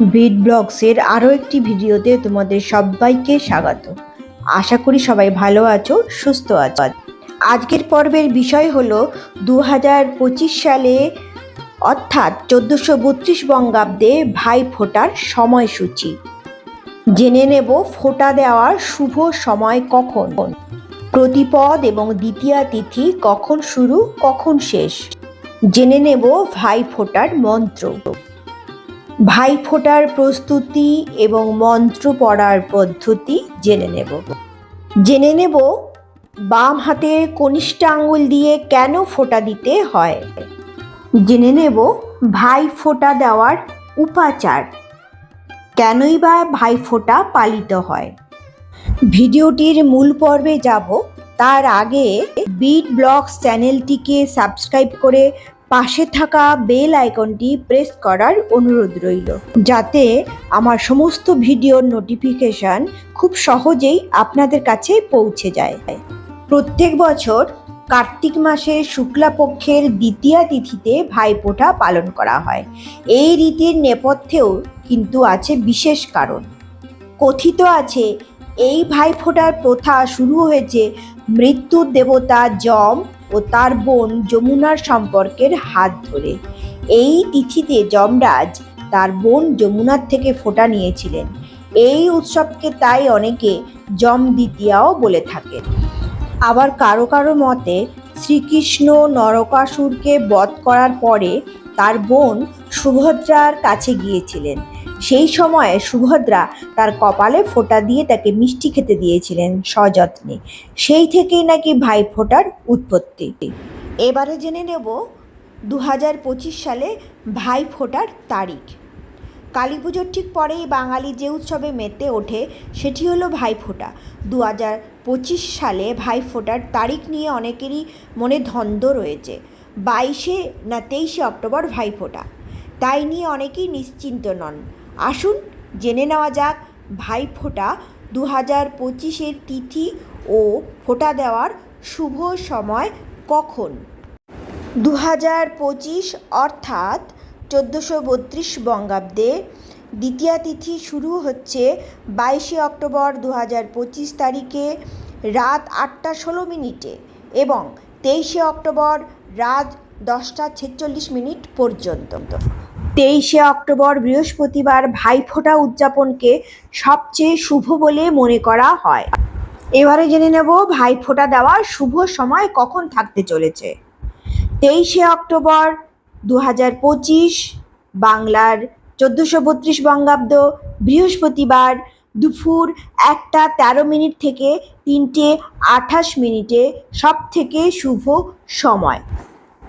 Bit ব্লগসের আরও একটি ভিডিওতে তোমাদের সবাইকে স্বাগত। আশা করি সবাই ভালো আছো, সুস্থ আছো। আজকের পর্বের বিষয় হলো দু হাজার পঁচিশ সালে অর্থাৎ চোদ্দোশো বত্রিশ বঙ্গাব্দে ভাই ফোটার সময়সূচি। জেনে নেব ফোটা দেওয়ার শুভ সময় কখন। প্রতিপদ এবং দ্বিতীয়া তিথি কখন শুরু, কখন শেষ। জেনে নেব ভাই ফোটার মন্ত্র। ভাই ফোটার প্রস্তুতি এবং মন্ত্র পড়ার পদ্ধতি জেনে নেব। জেনে নেব বাম হাতের কনিষ্ঠ আঙ্গুল দিয়ে কেন ফোঁটা দিতে হয়। জেনে নেব ভাই ফোঁটা দেওয়ার উপাচার। কেনই বা ভাই ফোঁটা পালিত হয়। ভিডিওটির মূল পর্বে যাব। তার আগে বিট ব্লগস চ্যানেলটিকে সাবস্ক্রাইব করে পাশে থাকা বেল আইকনটি প্রেস করার অনুরোধ রইল, যাতে আমার সমস্ত ভিডিওর নোটিফিকেশন খুব সহজেই আপনাদের কাছে পৌঁছে যায়। প্রত্যেক বছর কার্তিক মাসের শুক্লাপক্ষের দ্বিতীয়া তিথিতে ভাইফোঁটা পালন করা হয়। এই রীতির নেপথ্যেও কিন্তু আছে বিশেষ কারণ। কথিত আছে, এই ভাইফোঁটার প্রথা শুরু হয়েছে মৃত্যুর দেবতা যম ও তার বোন যমুনার সম্পর্কের হাত ধরে। এই তিথিতে যমরাজ তার বোন যমুনার থেকে ফোঁটা নিয়েছিলেন। এই উৎসবকে তাই অনেকে যম দ্বিতীয়াও বলে থাকেন। আবার কারও কারও মতে, শ্রীকৃষ্ণ নরকাসুরকে বধ করার পরে তার বোন সুভদ্রার কাছে গিয়েছিলেন। সেই সময়ে সুভদ্রা তার কপালে ফোঁটা দিয়ে তাকে মিষ্টি খেতে দিয়েছিলেন সযত্নে। সেই থেকেই নাকি ভাই ফোঁটার উৎপত্তি। এবারে জেনে নেব দু হাজার পঁচিশ সালে ভাই ফোঁটার তারিখ। কালী পুজোর ঠিক পরেই বাঙালি যে উৎসবে মেতে ওঠে, সেটি হলো ভাইফোঁটা দু হাজার পঁচিশ সালে ভাইফোঁটার তারিখ নিয়ে অনেকেরই মনে ধন্দ রয়েছে। বাইশে না তেইশে অক্টোবর ভাইফোঁটা তাই নিয়ে অনেকেই নিশ্চিন্ত নন। আসুন, জেনে নেওয়া যাক ভাইফোঁটা দু হাজার পঁচিশের তিথি ও ফোঁটা দেওয়ার শুভ সময় কখন? দু হাজার পঁচিশ অর্থাৎ চোদ্দোশো বত্রিশ বঙ্গাব্দে। দ্বিতীয়া তিথি শুরু হচ্ছে বাইশে অক্টোবর দু হাজার পঁচিশ তারিখে রাত আটটা ষোলো মিনিটে এবং তেইশে অক্টোবর রাত দশটা ছেচল্লিশ মিনিট পর্যন্ত। তেইশে অক্টোবর বৃহস্পতিবার ভাইফোঁটা উদযাপনকে সবচেয়ে শুভ বলে মনে করা হয়। এবারে জেনে নেব ভাইফোঁটা দেওয়ার শুভ সময় কখন থাকতে চলেছে। তেইশে অক্টোবর দু হাজার পঁচিশ, বাংলার চোদ্দোশো বত্রিশ বঙ্গাব্দ, বৃহস্পতিবার দুপুর একটা তেরো মিনিট থেকে তিনটে আঠাশ মিনিটে সব থেকে শুভ সময়।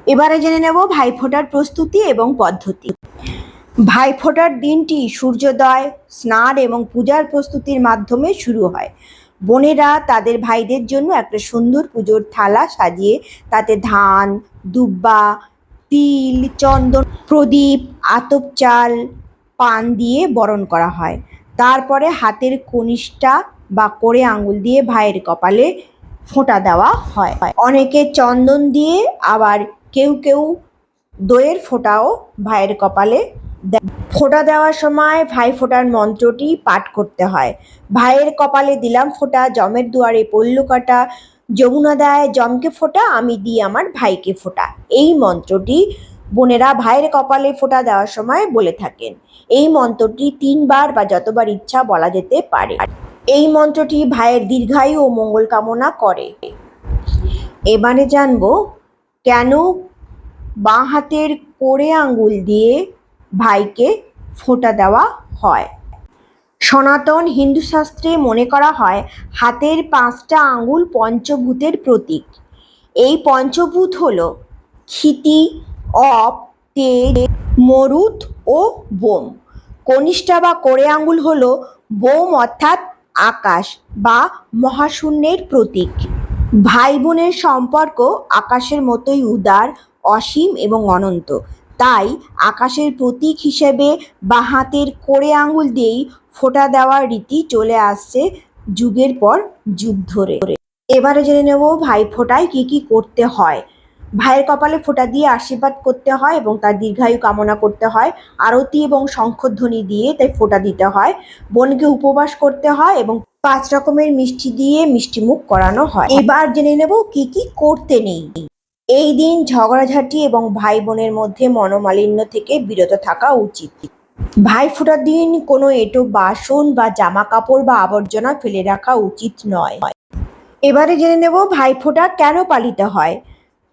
এবারে জেনে নেব ভাইফোঁটার প্রস্তুতি এবং পদ্ধতি। ভাইফোঁটার দিনটি সূর্যোদয়, স্নান এবং পূজার প্রস্তুতির মাধ্যমে শুরু হয়। বোনেরা তাদের ভাইদের জন্য একটা সুন্দর পুজোর থালা সাজিয়ে তাতে ধান, দুব্বা, তিল, চন্দন, প্রদীপ আতপ চাল পান দিয়ে বরণ করা হয়। তারপরে হাতের কনিষ্ঠা বা কোড়ে আঙুল দিয়ে ভাইয়ের কপালে ফোঁটা দেওয়া হয়। অনেকে চন্দন দিয়ে আবার কেউ কেউ দইয়ের ফোঁটাও ভাইয়ের কপালে ফোঁটা দেওয়ার সময় ভাই ফোঁটার মন্ত্রটি পাঠ করতে হয়। ভাইয়ের কপালে দিলাম ফোঁটা, জমের দুয়ারে পল্লু কাটা। যমুনা দেয়, জমকে ফোঁটা, আমি দিই আমার ভাইকে ফোঁটা। এই মন্ত্রটি বোনেরা ভাইয়ের কপালে ফোঁটা দেওয়ার সময় বলে থাকেন। এই মন্ত্রটি তিনবার বা যতবার ইচ্ছা বলা যেতে পারে। এই মন্ত্রটি ভাইয়ের দীর্ঘায়ু ও মঙ্গল কামনা করে। এবারে জানব, কেন বাঁ হাতের কোড়ে আঙ্গুল দিয়ে ভাইকে ফোঁটা দেওয়া হয়। সনাতন হিন্দু শাস্ত্রে মনে করা হয়, হাতের পাঁচটা আঙ্গুল পঞ্চভূতের প্রতীক। এই পঞ্চভূত হল ক্ষিতি, অপ, তেজ, মরুত ও বোম। কনিষ্ঠা বা কোড়ে আঙ্গুল হল বোম অর্থাৎ আকাশ বা মহাশূন্যের প্রতীক। ভাই বোনের সম্পর্ক আকাশের মতোই উদার, অসীম এবং অনন্ত। তাই আকাশের প্রতীক হিসেবে বা হাতের কোড়ে আঙ্গুল দিয়েই ফোঁটা দেওয়ার রীতি চলে আসছে যুগের পর যুগ ধরে। এবারে জেনে নেব ভাই ফোঁটায় কী কী করতে হয়। ভাইয়ের কপালে ফোঁটা দিয়ে আশীর্বাদ করতে হয় এবং তার দীর্ঘায়ু কামনা করতে হয়, আরতি এবং শঙ্খধ্বনি দিয়ে তাই ফোঁটা দিতে হয়, বোনকে উপবাস করতে হয় এবং পাঁচ রকমের মিষ্টি দিয়ে মিষ্টি মুখ করানো হয়। এবার জেনে নেব কি কি করতে নেই। এই দিন ঝগড়াঝাটি এবং ভাই বোনের মধ্যে মনোমালিন্য থেকে বিরত থাকা উচিত। ভাই ফোটার দিন কোনো এটো বাসন বা জামা কাপড় বা আবর্জনা ফেলে রাখা উচিত নয়। এবারে জেনে নেব ভাইফোঁটা কেন পালিত হয়।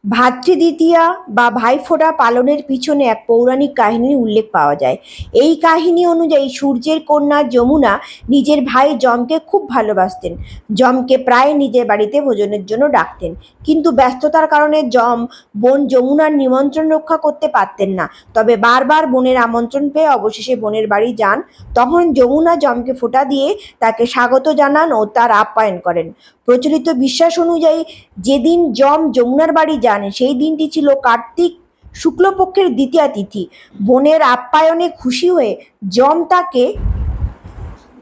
ভাতৃদ্বিতীয়া বা ভাইফোঁটা পালনের পিছনে এক পৌরাণিক কাহিনীর উল্লেখ পাওয়া যায়। এই কাহিনী অনুযায়ী সূর্যের কন্যা যমুনা নিজের ভাই যমকে খুব ভালোবাসতেন। যমকে প্রায় নিজের বাড়িতে ভোজনের জন্য ডাকতেন। কিন্তু ব্যস্ততার কারণে যম, বোন যমুনার নিমন্ত্রণ রক্ষা করতে পারতেন না। তবে বারবার বোনের আমন্ত্রণ পেয়ে অবশেষে বোনের বাড়ি যান। তখন যমুনা যমকে ফোঁটা দিয়ে তাকে স্বাগত জানান ও তার আপ্যায়ন করেন। প্রচলিত বিশ্বাস অনুযায়ী যেদিন যম যমুনার বাড়ি যান সেই দিনটি ছিল কার্তিক শুক্লপক্ষের দ্বিতীয়া তিথি। বোনের আপ্যায়নে খুশি হয়ে যম তাকে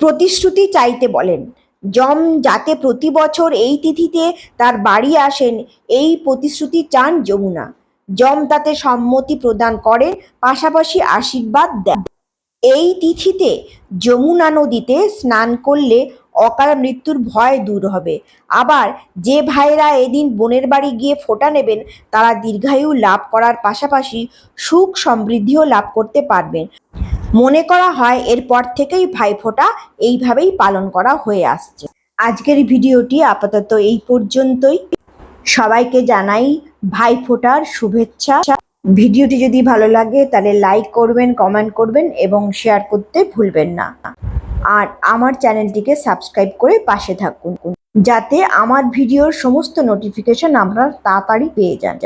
প্রতিশ্রুতি চাইতে বলেন। যম যাতে প্রতি বছর এই তিথিতে তার বাড়ি আসেন, এই প্রতিশ্রুতি চান যমুনা। যম তাতে সম্মতি প্রদান করেন, পাশাপাশি আশীর্বাদ দেন। এই তিথিতে যমুনা নদীতে স্নান করলে অকাল মৃত্যুর ভয় দূর হবে। আবার যে ভাইরা এদিন বোনের বাড়ি গিয়ে ফোঁটা নেবেন, তারা দীর্ঘায়ু লাভ করার পাশাপাশি সুখ সমৃদ্ধিও লাভ করতে পারবেন। মনে করা হয়, এরপর থেকেই ভাইফোঁটা এইভাবেই পালন করা হয়ে আসছে। আজকের ভিডিওটি আপাতত এই পর্যন্তই। সবাইকে জানাই ভাইফোঁটার শুভেচ্ছা। ভিডিওটি যদি ভালো লাগে, তাহলে লাইক করবেন কমেন্ট করবেন এবং শেয়ার করতে ভুলবেন না। আর আমার চ্যানেলটিকে সাবস্ক্রাইব করে পাশে থাকুন। যাতে আমার ভিডিওর সমস্ত নোটিফিকেশন আপনারা তাড়াতাড়ি পেয়ে যান।